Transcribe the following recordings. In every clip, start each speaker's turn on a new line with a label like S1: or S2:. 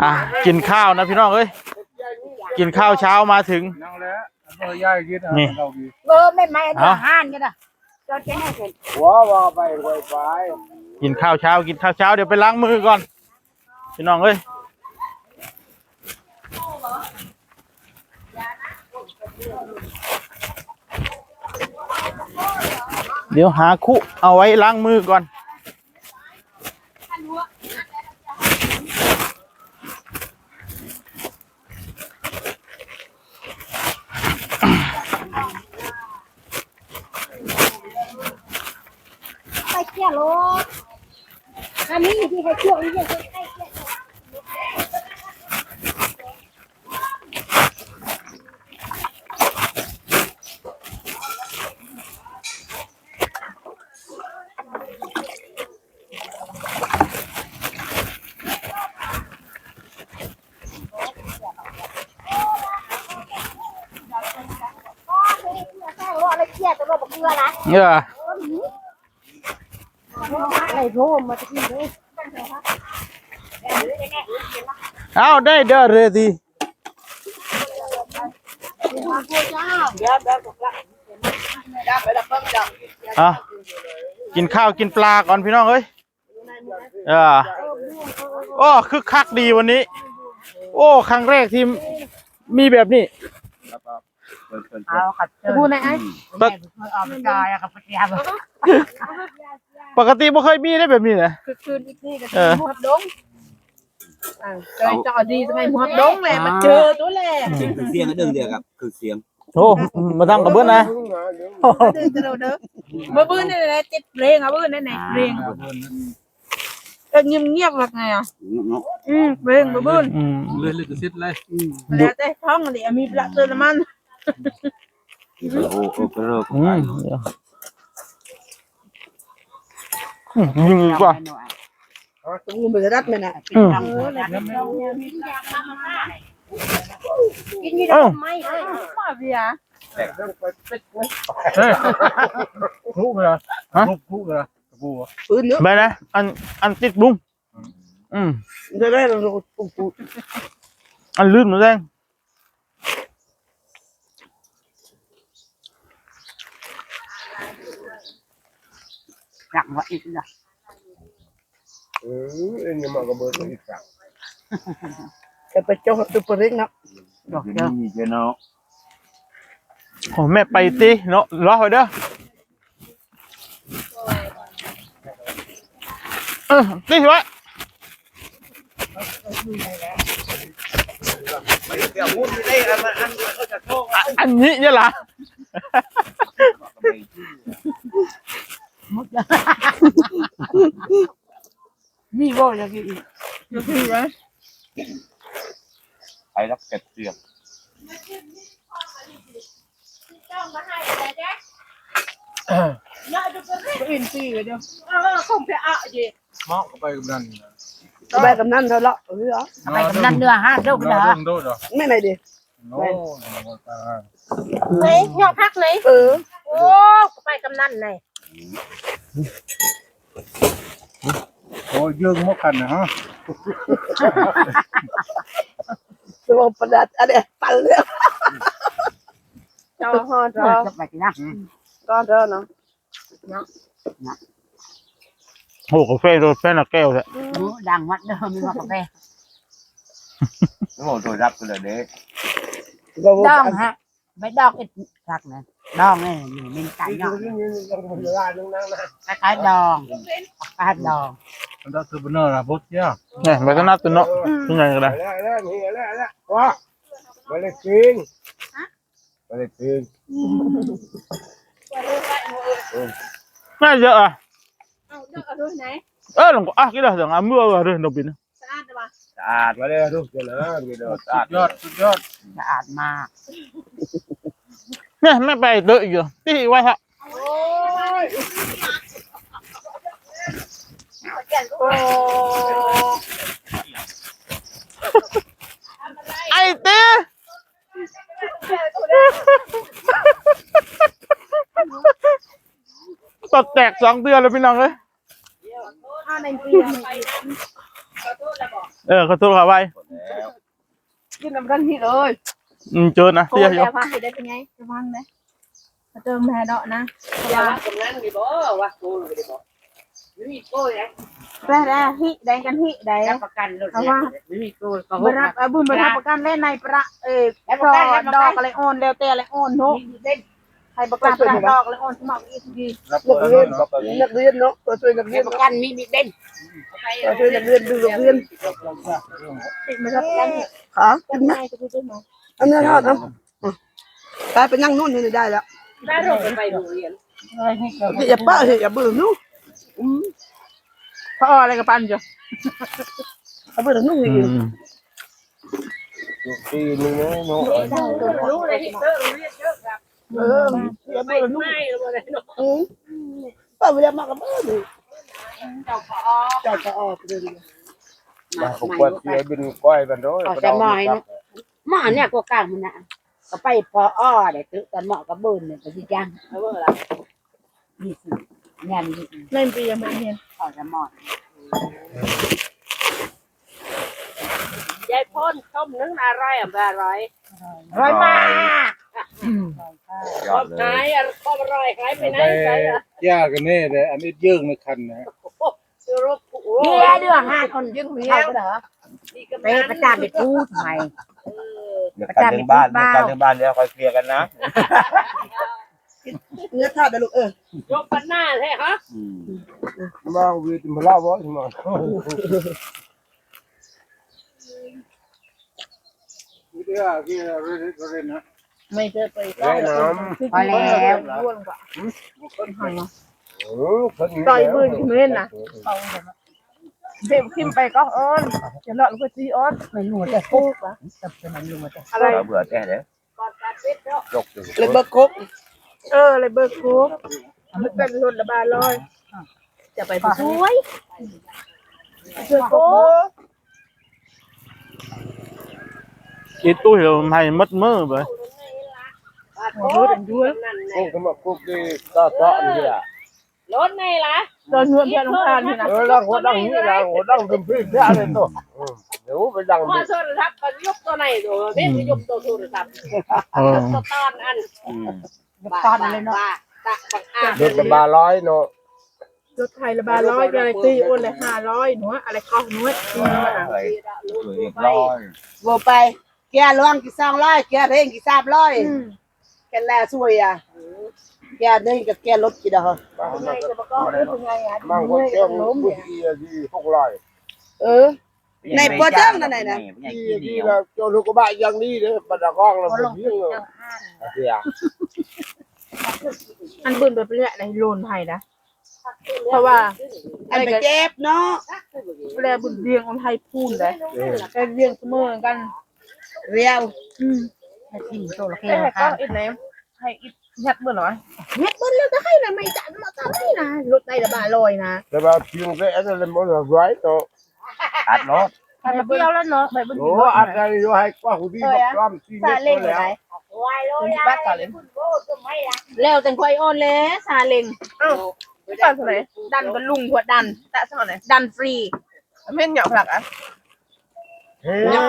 S1: อะกินข้าวนะพี่น้องเอ้ยกินข้าวเช้ามาถึง
S2: นั่งแล้วเมื่อย่ายกินอะ
S1: นี่
S2: เรากิน
S3: เบอร์ไม่ไม่
S1: เอ้า
S3: ห้านกันนะจอดแค่ไหนเสร็จ
S2: หัวว่าไปไปไป
S1: กินข้าวเช้า กินข้าวเช้าเดี๋ยวไปล้างมือก่อน พี่น้องเอ้ยเดี๋ยวหาคุเอาไว้ล้างมือก่อน
S3: ไปเที่ยวโลกอันนี้ที่ให้เที่ยวนี่ยังใกล้เที่ยว เที่ยวจะบอกเกลือนะ
S1: เออ
S3: อะไรโรมมาจะกินเลย
S1: เอาได้เด้อเรดี
S3: ยวเดี๋ยวบอกละ
S1: อะกินข้าวกินปลาก่อนพี่น้องเอ้ยเออโอ้คึกคักดีวันนี้ โอ้ ครั้งแรกที่มีแบบนี้
S3: เอาขัดพูดไหนไอ้
S1: ปก
S3: ออกกายกับปฏิยา
S1: ปกติไม่เคยมีได้แบบนี้นะ
S3: คือคืนอีกนี่ก็
S1: เออ
S3: หัวดงเคยจอดีทำไมหัวดงเลยมาเจอตัวแหละ
S4: คือเสียงก็ดึงเดียวครับคือเสียง
S1: โอ้มาตั้งกับเบิ้ลนะ
S3: เดินเดินเดินเมื่อบื้นนี่แหละติดเพลงอะบื้นนี่ไหนเพลงเออเงียบเงียบแบบไงอะ
S4: เนาะ
S3: อืมเพลงเมื่อบื้น
S1: อืม
S2: เลยเลยกระซิบเลย
S3: แล้วแต่ท้องอันนี้มีประตูน้ำมัน
S4: โอ้โหก็เลิก
S1: อืมเดี๋ยวอืมยิงดีกว่า
S3: ตู้มือรัดมันอะ
S1: อืม
S3: กินยี่ดอ
S1: หนูแดง
S3: หลังว่าอีกนะ
S2: เออเอ็งยังมากระเบิดอีกสัก
S3: จะไปเจ้าตัวปริงนะดอก
S4: เดี๋
S3: เดี
S4: ย
S3: ยวว
S4: นี้เจ้าเนาะ
S1: โอ้แม่ไปตีเนาะรอไว้เด้อเออตีไว้
S4: เดี๋ยวพูดไม่ได้อันมันอันก็จะ โชค
S1: อะอันนี้เนี่ยล่ะ
S3: มีบ่อยากกินอยากกินไหม
S4: ไปรับเก็บเสียง
S3: กินปีกันเดียวเออคงจะอะจี
S2: เมาไปกับนั่น
S3: ไปกับนั่นเถอะละเออ
S2: ไปกับนั่นเนื้อห้าเด้อเด้อเด้อ
S3: ไม่ไหนดิ
S2: โอ้
S5: เฮ้ยยอดพักเลย
S3: เออ
S5: โอ้ไปกำนันเลย
S2: โหยืงมกกันนะฮะ
S3: ตัวประดัดอะไรปันเลยจอฮอจอ
S5: จะไปกินนะ
S3: ก็เด้อเนาะ
S1: โอ้กาแฟรถแฟนละแก้วเลย
S5: ดังวัดเดิมมีว่ากาแฟ
S4: โอ้โหโดยรับกันเลยเด้
S5: ดองฮะไม่ดองอีกสักนะ ดองเนี่ยอยู่เป็นไก่ดองคล้ายๆดองคล้ายๆดอง
S2: มันจะซื้อเนื้อนะพุทธเนี่ย
S1: เนี่ยไปก็นัดตัวเนาะตัวใหญ่กันเลย
S2: แล้วแล้วนี่แเลยกินไปเลยกิน
S1: น่าเยอะอะ
S3: เอาเด้อเอาด้วยไหน
S1: เออหลงอะกี่เดือนอะเมื่อวันเดือนดอกบิน
S3: สะอาดป่ะ
S4: สะอาด
S2: ไปเลยทุกเจริญกินเลยสุดยอดสุดยอด
S5: สะอาดมาก
S1: เนี่ยแม่ไปเดอะอีกเหรอตีไว้ฮะ
S3: โอ้ยโอ้
S1: ไอ้ตีตดแตกสองเดือนแล้วพี่น้องเอ้ย
S3: เอาในปี
S1: เออขอโทษครับไว้
S4: เกิ
S3: นน้ำกันที่เลย
S1: อืมเจอนะ
S3: โค
S1: เตี้ย
S3: ตร
S1: อยู่
S3: แต่พังได้เป็นไงจะพังนะมาเติมแม่เดาะนะ
S6: อย่า ว่ากำนันดีบ่ว่าโกนก็ได้บ่ไม่มีโกยนะ
S3: แร่แร่ฮิแดงกันฮิแดง
S6: รับประกันรถเนี่ยไม่มีโกยก็
S3: บรับบุญบรับประกันเล่นในประเออ
S6: รับประกันรับประ
S3: ดอ
S6: กั
S3: กอะไรอ่อนแล้วแต่อะไรอ่อนเนาะ
S6: นเด่น
S3: ใครประกันดอกอะไรอ่อนสมัครอีกที
S7: รับตัวเรียนนักเรียนเนาะตัวช่วยนักเรีย
S6: รับ
S7: น
S6: ประกันมีมีเด่น
S7: ตัวช่วยนักเรียนดูโรงเรียน
S3: ติดมารับประกัน
S7: ขา
S3: กันไง จะพูดได้ไหม
S7: อันนี้ทอดนะตายไปนั่งนู่นนี่ได้แล้ว
S6: ได้รถไปโรงเรียน
S7: อย่าป้าอย่าเบื่อนู่น
S3: พ่ออะไรกับปันจ้ะ
S7: อย่าเบื่อนู่น
S1: อื
S7: อีก
S1: ม
S7: ปีนึงเนาะ
S6: รู้เลยที่เตอร์โรงเรียนเยอะครับ
S7: เอออย่า
S6: ไม่
S7: เบื่อนู่น
S6: ไม่เลยเลยเนาะ
S7: อืมป้าเวลามากับเออ
S6: เจ้าพอ
S7: เจ้าจะออกเลย
S6: มา
S8: ผม
S6: ใหม่
S8: ว่าเสียบินก้อยบันโดย
S6: ออกจะหน่อยเนาะ หม้อเนี่ยก็กลางมันน่ะก็ไปพออ้อเด็กตอนเหมาะกับเบิ้ลเนี่ยก็สิจังเอาเบอร์ละนี่สิงานนี้
S3: เล่นปียังไม่เรียน
S6: ออกจะหมอดยายพ่นต้มนึ่งอะไรอะอร่อยอร่อยมาก
S4: ยอดเล
S6: หายยอะก็อร่อยหายไปไหนไปอะ
S8: ยากกันแน่เลยอันนี้เยื่องในคันนะ
S6: ซื้อรถโอ้โห
S3: นี่เดือห้าคนยึงเมียเหรอ
S6: นี่ก็
S3: ไปประจานไปพูดใหม่
S4: เดี๋ยวกันถึงบ้านเดี๋ยวกันถึงบ้านเดี๋ยวคอยเคลียร์กันนะ
S7: เนื้อทอดนะลูกเออย
S6: กปันหน้าใช่ฮะ
S4: อืม
S8: มาวิทมาเล่าว่าถึงมาวิทยาที่เรียนเรียนนะ
S3: ไม่เจอไป
S8: ได้น้
S3: พอแล้วร่วงกว่าำ
S8: เออคนนี้
S3: ต่อยมือกินเล่นนะเบ็บขึ้น ไปก็อ้อนจะหลอดก็ซีอ้อนไม่รู้แต่โคกอะอะไร
S4: เราเบื่อแท้เด้อ
S6: ก่อนการปิดเนาะ
S4: ยกอยู่
S7: เลยเบอร์คก
S3: เอออะไรเบอร์โคกมันเป็นรถระบายลอยจะไปสวยเจอโคก
S1: อีตุ้ยเราให้มัดมือไป
S6: โอ้ยด้วยนั่น
S8: พวกสมัครพวกที่ตาตานี่แหละ
S6: รถไงล่ะ
S3: ตอนนวดเพื่อนน้องทานนี่นะ
S8: เออดังหัวดังนี่ดังหัวดังเป็นพี่แค่เลยตัวเดี๋ยวไปดัง
S6: พอโทรศัพท์ก็ยกตัวไหนตัวเด็กยกตัวโทรศัพท์
S1: เออ
S6: ตัวตอนอัน
S4: อืม
S6: ตอนอะไรเนาะตะบังอา
S8: เดินกับบาร้อยเนาะ
S3: รถไทยระบายร้อยอะไรตีโอนเลยห้าร้อยหนูอะไรก็หนู
S4: เฮ้ยเรียบร้อย
S7: โบไปแกล่วงกี่สองร้อยแกเร่งกี่สามร้อยแกแลสวยอะ แกเร่งกับแกลดกี่ดอก
S8: มั่งคนเจ้าผู้ที่ที่หกร้อย
S7: เออในปรเจกต์นั่นไหนนะ
S8: ที่ที่เราเจ้าลูกบ้าอย่างนี้เลยปัดกล้องเราเป็นเพียงเลยเสีย
S3: อันปืนไปเรื่อยในโลนไทยนะเพราะว่า
S7: อันไปเจ็บเนาะ
S3: เวลาบุญเรียงคนไทยพูดเลยแต่เรียงเสมอกัน
S7: เรียว
S3: อืม
S6: ทีมโซลาเค
S3: แต่ก็อีกไหนให้อีก ยัดเมื่อหรอยัดเมื่อแล้วก็ให้นะไม่จัดมาทำให้นะรถไทยระบายลอยนะ
S8: แต่ว่าเพียงแค่อะไรมันร้อยเนาะ
S4: อัดรถ
S3: ไปเปรี้ยวแล้วเนาะไปบุญ
S8: โอ้อะไรอยู่ให้กว่าหูดีบักล้ำที่
S3: ซา
S8: เล็ก
S3: เล้ง
S8: แล้ว
S6: วายเลย
S3: บ้านซาเล้งแล้วแต่ควายอ่อนเลยซาเล้งอ้าวตัดเท่าไหร่ดันก็ลุงหัวดันตัดเท่าไหร่ดันฟรีไม่เหนียวหลักอะ
S8: ยักกล้ำไปละบ่มันโมอีกเชียวบ่
S6: เอาว่าคันมาให้ช่างได้กี่แดงเนาะอะไร
S3: ไม่เหนียวนะ
S6: เรื่องนี้ที่อันก็เพิ่มดิเปลือกลำนี่เนาะ
S7: ก็เก็บด้านมาให้ดิ
S6: เออนู้เห็น
S3: ไม่
S6: เนาะ
S3: เหนียว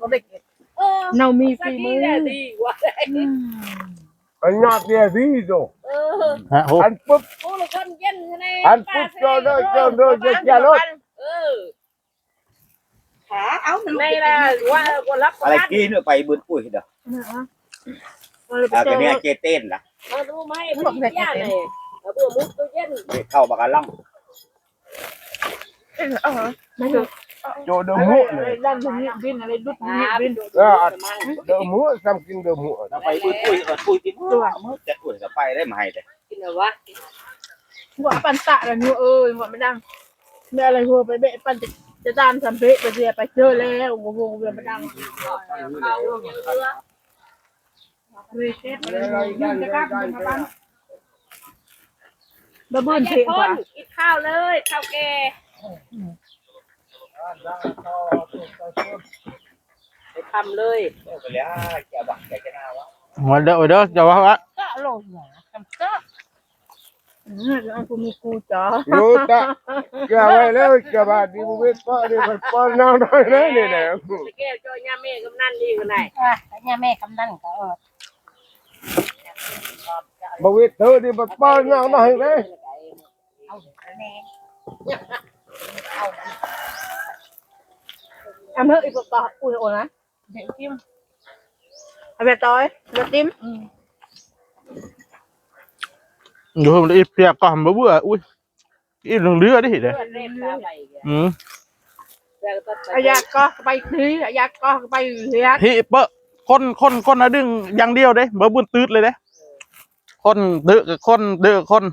S3: ก็เด็ก
S6: เออ
S3: เรามี
S6: สั
S3: ฝี
S6: ก
S3: มื
S6: ที
S3: อ
S6: เนี่ยดีกว่า
S8: อันยอดเนี่ยดีโต
S6: เออ
S1: ฮะโห
S8: อันปุ๊บ
S6: ผู้ละคนเย็นคะแนน
S8: อันปุ๊บเจ้าเลยเจ้าเลยจะจะรถ
S6: เออ
S7: ขาเอามัน
S6: ในละว่าคนรับ
S4: อะไรกินไปบืนปุ๋ยเด้ออ่ากันเนี่ยเจเต้นล่ะ
S6: มาดูไหมผู้หญิงย่าเลยเบื่อมุกตัวเย็น
S4: เข้าบักกะล่ำ
S3: ไม่ถูก
S8: โจเดมูเลย
S3: ดันนี้บินอะไรดุดนี้บิน
S8: เออเดมูซ้ำกินเดมู
S4: ถ้าไปบืนปุ๋ยก็ปุ๋ยกินจะปุ๋ยก็ไปได้มาให้เด้อ
S6: กินเหรอวะ
S3: หัวปันตะอะไรนู จะตามสัมเพไปเสียไปเจอแล้ววงวงเวียนไม่ดัง
S6: เขาเยอะ
S3: เวอรยืนจะกล้าเป็นมาปันบ้าเบิ้ล
S6: แย
S3: เท
S6: ก
S3: กว่า
S6: กินข้าวเลยข้าวแกคำเลย
S4: ไปแล้วแกบักแกจะน่าวะ
S1: หัวเด้อเด้อจะว่าว่า
S5: ก็โลดเหรอทำก็
S9: อืม แล้วกูมีกูจ้า
S8: รู้ตะแกไว้แล้วแกบาดดีบุเวทป้าดีมันป้อนน้ำน้อยเลยนี่แหละ
S6: แก้วเจ้าย่าแม่กำนันดีกันไหน
S5: อะแต่เนี่ยแม่กำนันก็เออ
S8: บุเวทเธอดีมันป้อนน้ำน้อยเลย
S5: เอาแน่
S9: ทำเพื่ออีกต่ออุ้ยโอ้นะเด็กจิ้มเอาไปต้อยเลือดติ้ม
S1: อยู่ผมได้เปรียบก็ทำบ่เบื่ออุ้ยอีเหลืองเรือได้เห็นเลย
S6: เพื่อนเล่นตาไปแก
S1: อืม
S6: แต่ก็ตัด
S9: อายากก็ไปทีอายากก็ไปเรียก
S1: พี่เปอะคนคนคนนะดึงอย่างเดียวเด้บ่บุญตืดเลยเด้คนเดือกับคนเดือกับคน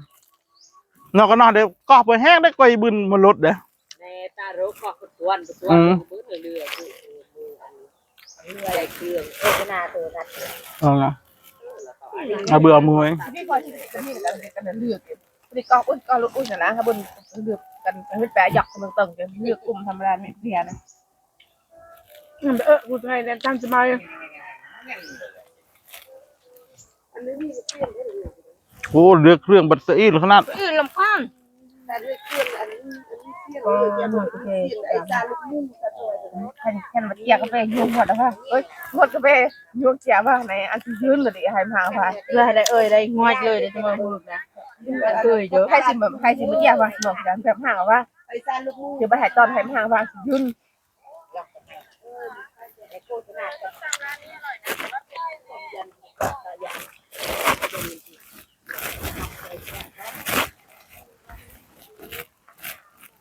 S1: นอกก็นอกเดี๋ยวก็ไปแห้งได้ก่อยบึนมาลดเด้
S6: ในตาโรก็ตวนตวนมือเรือคือเรือใหญ่เครื่อง
S5: เออจะนาตัวนัด
S1: เอาละ เอาเบื่อมือเอง
S9: พี่พอที่จะมีกันกันเลือกนี่ก็อุ้ยก็อุ้ยนะนะครับบนเลือกกันเป็นแปะหยักตึงตึงกันเลือกกลุ่มธรรมดาไม่เพียนะเออกูไงเนี่ยตั้งจะมา
S1: โอ้เลือกเครื่องบัดเสียขนาด
S9: อื่นลำข้าง
S6: แต่ด้วยเครื่องอันนี้อันนี้เครื่องเลยจะหมดไอ้จาน ลูกมุ่งตะตัว
S5: ฉันมาเกี่ยก็ไปยุ่งหมดแล้วค่ะ
S9: เอ้ยหมดกาแฟยวกเสียว่าในอันที่ยืนเลยดิให้มาค่ะเลยได้เอ้ยได้งอยเลยได้จะมาพูดนะเอ้ยเยอะให้สิแบบให้สิเมื่อกี้ว่าบอกกันแบบห่างว่าเดี๋ยวไปหายตอนหายห่าว่ายืน
S6: ไอ้โคตรนาด
S1: อ